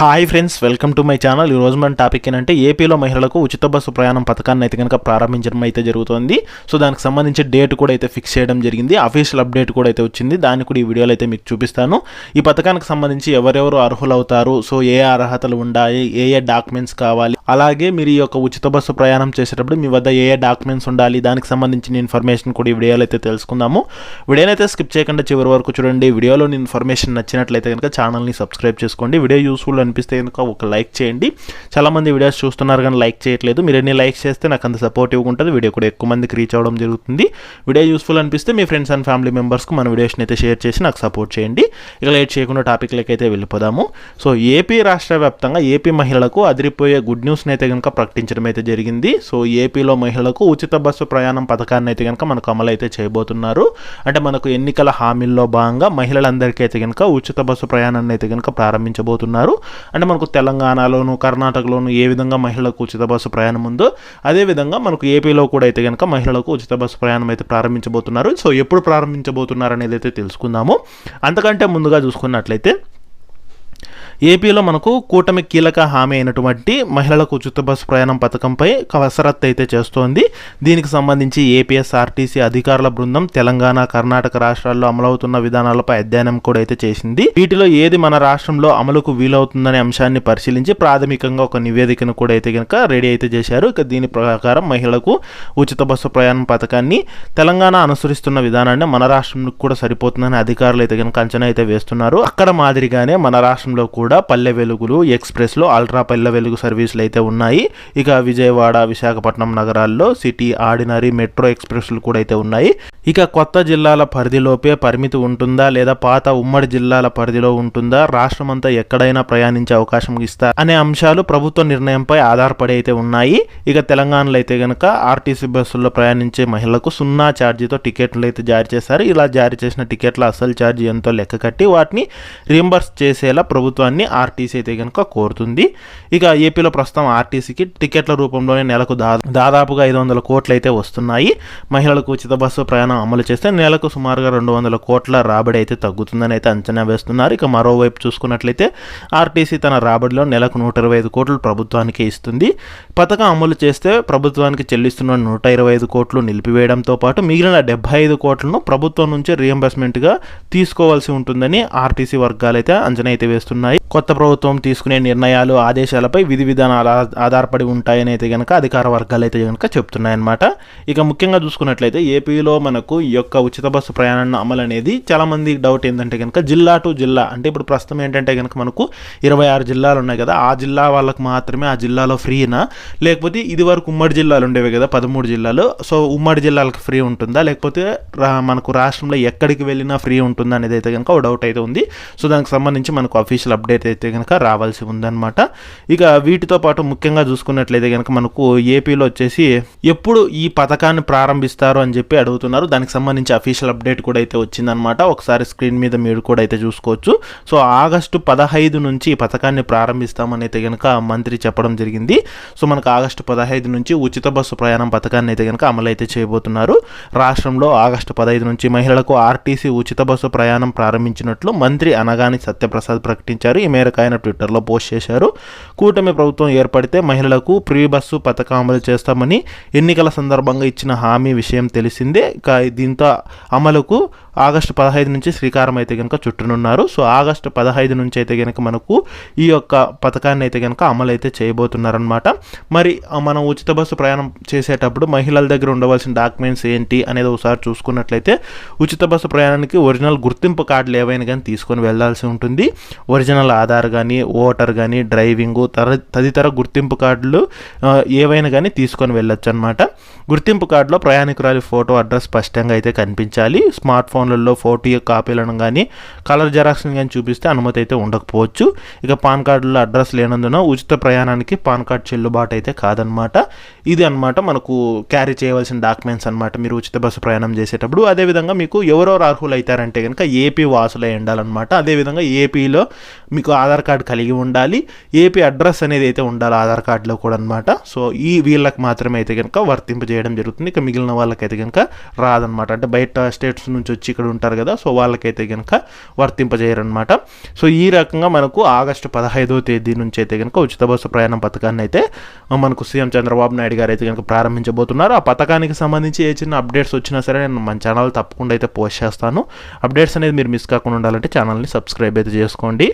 Hi friends welcome to my channel. ఈ రోజు మన టాపిక్ ఏంటంటే ఏపీలో మహిళలకు ఉచిత బస్సు ప్రయాణం పథకాన్ని అయితే కనుక ప్రారంభించడం అయితే జరుగుతుంది. సో దానికి సంబంధించి డేట్ కూడా అయితే ఫిక్స్ చేయడం జరిగింది. అఫీషియల్ అప్డేట్ కూడా అయితే వచ్చింది. దాన్ని కూడా ఈ వీడియోలో అయితే మీకు చూపిస్తాను. ఈ పథకానికి సంబంధించి ఎవరెవరు అర్హులవుతారు? సో ఏ అర్హతలు ఉండాలి? ఏ ఏ డాక్యుమెంట్స్ కావాలి? అలాగే మీరు ఈ యొక్క ఉచిత బస్సు ప్రయాణం చేసేటప్పుడు మీ వద్ద ఏ ఏ డాక్యుమెంట్స్ ఉండాలి? దానికి సంబంధించిన ఇన్ఫర్మేషన్ కూడా ఈ వీడియోలో అయితే తెలుసుకుందాము. వీడియోనైతే అయితే స్కిప్ చేయకుండా చివరి వరకు చూడండి. వీడియోలోని ఇన్ఫర్మేషన్ నచ్చినట్లయితే కనుక ఛానల్ని సబ్స్క్రైబ్ చేసుకోండి. వీడియో యూస్ఫుల్ అనిపిస్తే కనుక ఒక లైక్ చేయండి. చాలామంది వీడియోస్ చూస్తున్నారు కానీ లైక్ చేయట్లేదు. మీరు ఎన్ని లైక్ చేస్తే నాకు అంత సపోర్టివ్గా ఉంటుంది. వీడియో కూడా ఎక్కువ మందికి రీచ్ అవ్వడం జరుగుతుంది. వీడియో యూస్ఫుల్ అనిపిస్తే మీ ఫ్రెండ్స్ అండ్ ఫ్యామిలీ మెంబర్స్కి మన వీడియోస్ని అయితే షేర్ చేసి నాకు సపోర్ట్ చేయండి. ఇక లేట్ చేయకుండా టాపిక్లకి అయితే వెళ్ళిపోదాము. సో ఏపీ రాష్ట్ర వ్యాప్తంగా ఏపీ మహిళలకు అదిరిపోయే గుడ్ న్యూస్ని అయితే కనుక ప్రకటించడం అయితే జరిగింది. సో ఏపీలో మహిళలకు ఉచిత బస్సు ప్రయాణం పథకాన్ని అయితే కనుక మనకు అమలు అయితే చేయబోతున్నారు. అంటే మనకు ఎన్నికల హామీల్లో భాగంగా మహిళలందరికీ అయితే కనుక ఉచిత బస్సు ప్రయాణాన్ని అయితే కనుక ప్రారంభించబోతున్నారు. అంటే మనకు తెలంగాణలోను కర్ణాటకలోను ఏ విధంగా మహిళలకు ఉచిత బస్సు ప్రయాణం ఉందో అదేవిధంగా మనకు ఏపీలో కూడా అయితే కనుక మహిళలకు ఉచిత బస్సు ప్రయాణం అయితే ప్రారంభించబోతున్నారు. సో ఎప్పుడు ప్రారంభించబోతున్నారు అనేది అయితే తెలుసుకుందాము. అంతకంటే ముందుగా చూసుకున్నట్లయితే ఏపీలో మనకు కూటమి కీలక హామీ అయినటువంటి మహిళలకు ఉచిత బస్సు ప్రయాణం పథకంపై కసరత్తు అయితే చేస్తోంది. దీనికి సంబంధించి ఏపీఎస్ఆర్టీసీ అధికారుల బృందం తెలంగాణ కర్ణాటక రాష్ట్రాల్లో అమలవుతున్న విధానాలపై అధ్యయనం కూడా అయితే చేసింది. వీటిలో ఏది మన రాష్ట్రంలో అమలుకు వీలవుతుందనే అంశాన్ని పరిశీలించి ప్రాథమికంగా ఒక నివేదికను కూడా అయితే కనుక రెడీ అయితే చేశారు. ఇక దీని ప్రకారం మహిళలకు ఉచిత బస్సు ప్రయాణం పథకాన్ని తెలంగాణ అనుసరిస్తున్న విధానాన్ని మన రాష్ట్రంలో కూడా సరిపోతుందని అధికారులు అయితే కనుక అంచనా అయితే వేస్తున్నారు. అక్కడ మాదిరిగానే మన రాష్ట్రంలో కూడా పల్లె వెలుగులు ఎక్స్ప్రెస్లో అల్ట్రా పల్లె వెలుగు సర్వీసులు అయితే ఉన్నాయి. ఇక విజయవాడ విశాఖపట్నం నగరాల్లో సిటీ ఆర్డినరీ మెట్రో ఎక్స్ప్రెస్లు కూడా అయితే ఉన్నాయి. ఇక కొత్త జిల్లాల పరిధిలోపే పరిమితి ఉంటుందా లేదా పాత ఉమ్మడి జిల్లాల పరిధిలో ఉంటుందా? రాష్ట్రమంతా ఎక్కడైనా ప్రయాణించే అవకాశం ఇస్తా అనే అంశాలు ప్రభుత్వ నిర్ణయంపై ఆధారపడి అయితే ఉన్నాయి. ఇక తెలంగాణలో అయితే కనుక ఆర్టీసీ బస్సుల్లో ప్రయాణించే మహిళలకు సున్నా ఛార్జీతో టికెట్లు అయితే జారీ చేశారు. ఇలా జారీ చేసిన టికెట్ల అసలు ఛార్జీ ఎంతో లెక్క కట్టి వాటిని రీంబర్స్ చేసేలా ప్రభుత్వాన్ని ఆర్టీసీ అయితే కనుక కోరుతుంది. ఇక ఏపీలో ప్రస్తుతం ఆర్టీసీకి టికెట్ల రూపంలోనే నెలకు దా దాదాపుగా ఐదు వందల కోట్లు అయితే వస్తున్నాయి. మహిళలకు ఉచిత బస్సు ప్రయాణం అమలు చేస్తే నెలకు సుమారుగా రెండు వందల కోట్ల రాబడి అయితే తగ్గుతుందని అయితే అంచనా వేస్తున్నారు. ఇక మరోవైపు చూసుకున్నట్లయితే ఆర్టీసీ తన రాబడిలో నెలకు నూట ఇరవై ఐదు కోట్లు ప్రభుత్వానికి ఇస్తుంది. పథకం అమలు చేస్తే ప్రభుత్వానికి చెల్లిస్తున్న నూట ఇరవై ఐదు కోట్లు నిలిపివేయడంతో పాటు మిగిలిన డెబ్బై ఐదు కోట్లను ప్రభుత్వం నుంచి రీఎంబర్స్మెంట్గా తీసుకోవాల్సి ఉంటుందని ఆర్టీసీ వర్గాలు అయితే అంచనా అయితే వేస్తున్నాయి. కొత్త ప్రభుత్వం తీసుకునే నిర్ణయాలు ఆదేశాలపై విధి విధానాలు ఆధారపడి ఉంటాయని అయితే కనుక అధికార వర్గాలు అయితే కనుక చెప్తున్నాయన్నమాట. ఇక ముఖ్యంగా చూసుకున్నట్లయితే ఏపీలో మనకు ఈ యొక్క ఉచిత బస్సు ప్రయాణం అమలు అనేది చాలా మంది డౌట్ ఏంటంటే కనుక జిల్లా టు జిల్లా అంటే ఇప్పుడు ప్రస్తుతం ఏంటంటే కనుక మనకు ఇరవై ఆరు జిల్లాలు ఉన్నాయి కదా ఆ జిల్లా వాళ్ళకు మాత్రమే ఆ జిల్లాలో ఫ్రీనా? లేకపోతే ఇది వరకు ఉమ్మడి జిల్లాలు ఉండేవి కదా పదమూడు జిల్లాలు. సో ఉమ్మడి జిల్లాలకు ఫ్రీ ఉంటుందా? లేకపోతే రా- మనకు రాష్ట్రంలో ఎక్కడికి వెళ్ళినా ఫ్రీ ఉంటుందా అనేది అయితే కనుక ఒక డౌట్ అయితే ఉంది. సో దానికి సంబంధించి మనకు అఫీషియల్ అప్డేట్ అయితే కనుక రావాల్సి ఉందన్నమాట. ఇక వీటితో పాటు ముఖ్యంగా చూసుకున్నట్లయితే కనుక మనకు ఏపీలో వచ్చేసి ఎప్పుడు ఈ పథకాన్ని ప్రారంభిస్తారు అని చెప్పి అడుగుతున్నారు. దానికి సంబంధించి అఫీషియల్ అప్డేట్ కూడా అయితే వచ్చిందనమాట ఒకసారి స్క్రీన్ మీద మీరు కూడా అయితే చూసుకోవచ్చు. సో ఆగస్టు పదహైదు నుంచి ఈ పథకాన్ని ప్రారంభిస్తామని అయితే కనుక మంత్రి చెప్పడం జరిగింది. సో మనకు ఆగస్టు పదహైదు నుంచి ఉచిత బస్సు ప్రయాణం పథకాన్ని అయితే కనుక అమలు అయితే చేయబోతున్నారు. రాష్ట్రంలో ఆగస్టు పదహైదు నుంచి మహిళలకు ఆర్టీసీ ఉచిత బస్సు ప్రయాణం ప్రారంభించినట్లు మంత్రి అనగాని సత్యప్రసాద్ ప్రకటించారు. ఈ మేరకు ఆయన ట్విట్టర్లో పోస్ట్ చేశారు. కూటమి ప్రభుత్వం ఏర్పడితే మహిళలకు ఫ్రీ బస్సు పథకం అమలు చేస్తామని ఎన్నికల సందర్భంగా ఇచ్చిన హామీ విషయం తెలిసిందే. దీంతో అమలుకు ఆగస్టు పదహైదు నుంచి శ్రీకారం అయితే కనుక చుట్టనున్నారు. సో ఆగస్టు పదహైదు నుంచి అయితే కనుక మనకు ఈ యొక్క పథకాన్ని అయితే కనుక అమలు అయితే చేయబోతున్నారనమాట మరి మనం ఉచిత బస్సు ప్రయాణం చేసేటప్పుడు మహిళల దగ్గర ఉండవలసిన డాక్యుమెంట్స్ ఏంటి అనేది ఒకసారి చూసుకున్నట్లయితే ఉచిత బస్సు ప్రయాణానికి ఒరిజినల్ గుర్తింపు కార్డులు ఏవైనా కానీ తీసుకొని వెళ్ళాల్సి ఉంటుంది. ఒరిజినల్ ఆధార్ కానీ ఓటర్ కానీ డ్రైవింగు తర తదితర గుర్తింపు కార్డులు ఏవైనా కానీ తీసుకొని వెళ్ళొచ్చు అనమాట గుర్తింపు కార్డులో ప్రయాణికురాలి ఫోటో అడ్రస్ స్పష్టంగా అయితే కనిపించాలి. స్మార్ట్ ఫోన్ ఫోన్లలో ఫోటో కాపీలను కానీ కలర్ జెరాక్స్ని కానీ చూపిస్తే అనుమతి అయితే ఉండకపోవచ్చు. ఇక పాన్ కార్డులో అడ్రస్ లేనందున ఉచిత ప్రయాణానికి పాన్ కార్డ్ చెల్లుబాటు అయితే కాదనమాట. ఇది అన్నమాట మనకు క్యారీ చేయవలసిన డాక్యుమెంట్స్ అన్నమాట మీరు ఉచిత బస్సు ప్రయాణం చేసేటప్పుడు అదేవిధంగా మీకు ఎవరెవరు అర్హులు అవుతారంటే కనుక ఏపీ వాసులై ఉండాలన్నమాట. అదేవిధంగా ఏపీలో మీకు ఆధార్ కార్డు కలిగి ఉండాలి. ఏపీ అడ్రస్ అనేది అయితే ఉండాలి ఆధార్ కార్డులో కూడా అనమాట సో ఈ వీళ్ళకి మాత్రమే అయితే కనుక వర్తింపజేయడం జరుగుతుంది. ఇక మిగిలిన వాళ్ళకైతే కనుక రాదనమాట అంటే బయట స్టేట్స్ నుంచి వచ్చి ఇక్కడ ఉంటారు కదా సో వాళ్ళకైతే కనుక వర్తింపజేయరనమాట సో ఈ రకంగా మనకు ఆగస్టు పదహైదో తేదీ నుంచి అయితే కనుక ఉచిత బస్సు ప్రయాణం పథకాన్ని అయితే మనకు సీఎం చంద్రబాబు నాయుడు గారు అయితే కనుక ప్రారంభించబోతున్నారు. ఆ పథకానికి సంబంధించి ఏ చిన్న అప్డేట్స్ వచ్చినా సరే నేను మన ఛానల్ తప్పకుండా అయితే పోస్ట్ చేస్తాను. అప్డేట్స్ అనేది మీరు మిస్ కాకుండా ఉండాలంటే ఛానల్ని సబ్స్క్రైబ్ అయితే చేసుకోండి.